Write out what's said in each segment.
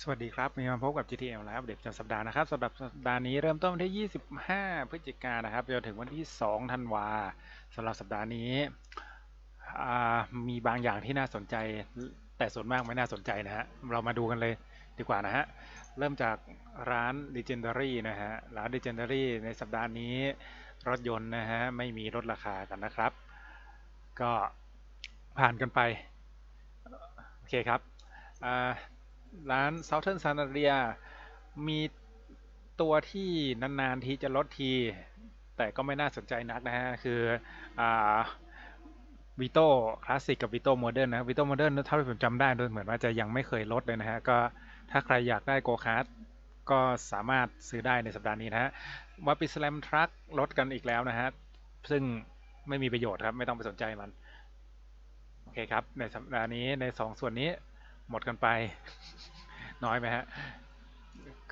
สวัสดีครับ มีมาพบกับ GTM แล้วอัปเดตประจำสัปดาห์นะครับสำหรับสัปดาห์นี้เริ่มต้นวันที่ 25 พฤศจิกายนนะครับจนถึงวันที่ 2 ธันวาสำหรับสัปดาห์นี้มีบางอย่างที่น่าสนใจ แต่ส่วนมากไม่น่าสนใจนะฮะ เรามาดูกันเลยดีกว่านะฮะ เริ่มจากร้าน Legendary นะฮะ ร้าน Legendary ในสัปดาห์นี้ รถยนต์นะฮะ ไม่มีลดราคากันนะครับ ก็ผ่านกันไป โอเคครับอ่า ร้าน Southern s a n a r i a มีตัวที่นาน ๆ ทีจะลดที แต่ก็ไม่น่าสนใจนักนะฮะ คืออ่าวิโต้คลาสสิกกับวิโต้โมเดิร์นนะวิโต้โมเดิร์นเท่าที่ผมจำได้ดูเหมือนว่าจะยังไม่เคยลดเลยนะฮะ ก็ถ้าใครอยากได้โกคาร์ดก็สามารถซื้อได้ในสัปดาห์นี้นะฮะวาปิสแลมทรัคลดกันอีกแล้วนะฮะ ซึ่งไม่มีประโยชน์ครับ ไม่ต้องไปสนใจมัน โอเคครับ ในสัปดาห์นี้ใน 2 ส่วนนี้ หมดกันไป น้อยไหมฮะ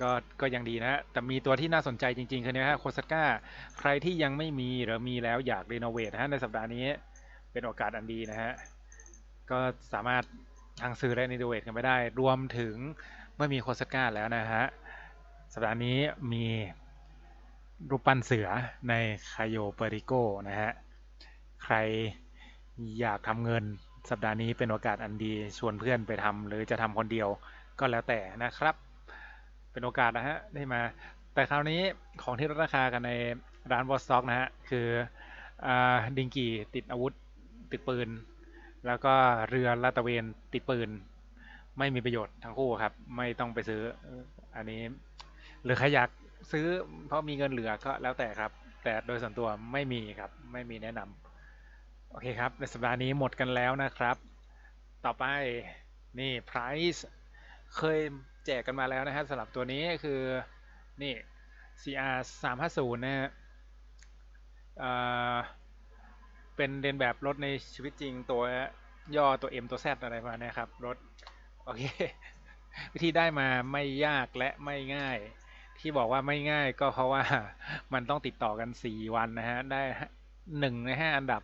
ก็ก็ยังดีนะฮะ แต่มีตัวที่น่าสนใจจริง ๆ คือเนี่ยฮะโคสก้า ใครที่ยังไม่มีหรือมีแล้วอยากรีโนเวทนะฮะในสัปดาห์นี้เป็นโอกาสอันดีนะฮะ ก็สามารถทางซื้อและรีโนเวทกันไปได้ รวมถึงเมื่อมีโคสก้าแล้วนะฮะ สัปดาห์นี้มีรูปปั้นเสือในคาโยเปริโกนะฮะ ใครอยากทำเงิน สัปดาห์นี้เป็นโอกาสอันดีชวนเพื่อนไปทำหรือจะทำคนเดียวก็แล้วแต่นะครับ เป็นโอกาสนะฮะได้มา แต่คราวนี้ของที่ลดราคากันในร้านวอสต็อกนะฮะคืออดิงกีติดอาวุธติดปืน แล้วก็เรือลาดตระเวนติดปืน ไม่มีประโยชน์ทั้งคู่ครับ ไม่ต้องไปซื้ออันนี้ หรือใครอยากซื้อเพราะมีเงินเหลือก็แล้วแต่ครับ แต่โดยส่วนตัวไม่มีครับไม่มีแนะนำ โอเคครับ ในสัปดาห์นี้หมดกันแล้วนะครับ ต่อไปนี่ price เคยแจกกันมาแล้วนะฮะสำหรับตัวนี้คือ นี่ CR 350นะฮะเอ่อเป็นเรียนแบบรถในชีวิตจริงตัวย่อตัว M ตัว Z อะไรมานี้ครับ รถ โอเค วิธีได้มาไม่ยากและไม่ง่าย ที่บอกว่าไม่ง่ายก็เพราะว่ามันต้องติดต่อกัน 4 วันนะฮะ ได้หนึ่งใน5อันดับ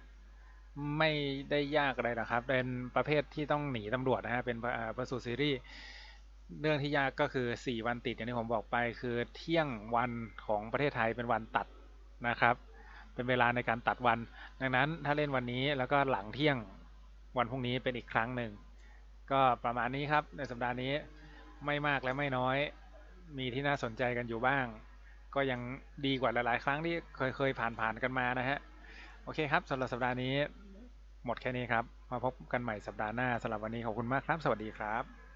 ไม่ได้ยากอะไรนะครับ เป็นประเภทที่ต้องหนีตำรวจนะฮะ เป็นประสูตซีรีส์ เรื่องที่ยากก็คือ 4 วันติดอย่างที่ผมบอกไป คือเที่ยงวันของประเทศไทยเป็นวันตัดนะครับ เป็นเวลาในการตัดวัน ดังนั้นถ้าเล่นวันนี้แล้วก็หลังเที่ยงวันพรุ่งนี้เป็นอีกครั้งหนึ่ง ก็ประมาณนี้ครับ ในสัปดาห์นี้ไม่มากและไม่น้อย มีที่น่าสนใจกันอยู่บ้าง ก็ยังดีกว่าหลายๆ ครั้งที่เคยเคยผ่านผ่านกันมานะฮะ โอเคครับสำหรับสัปดาห์นี้ หมดแค่นี้ครับ มาพบกันใหม่สัปดาห์หน้าสำหรับวันนี้ขอบคุณมากครับ สวัสดีครับ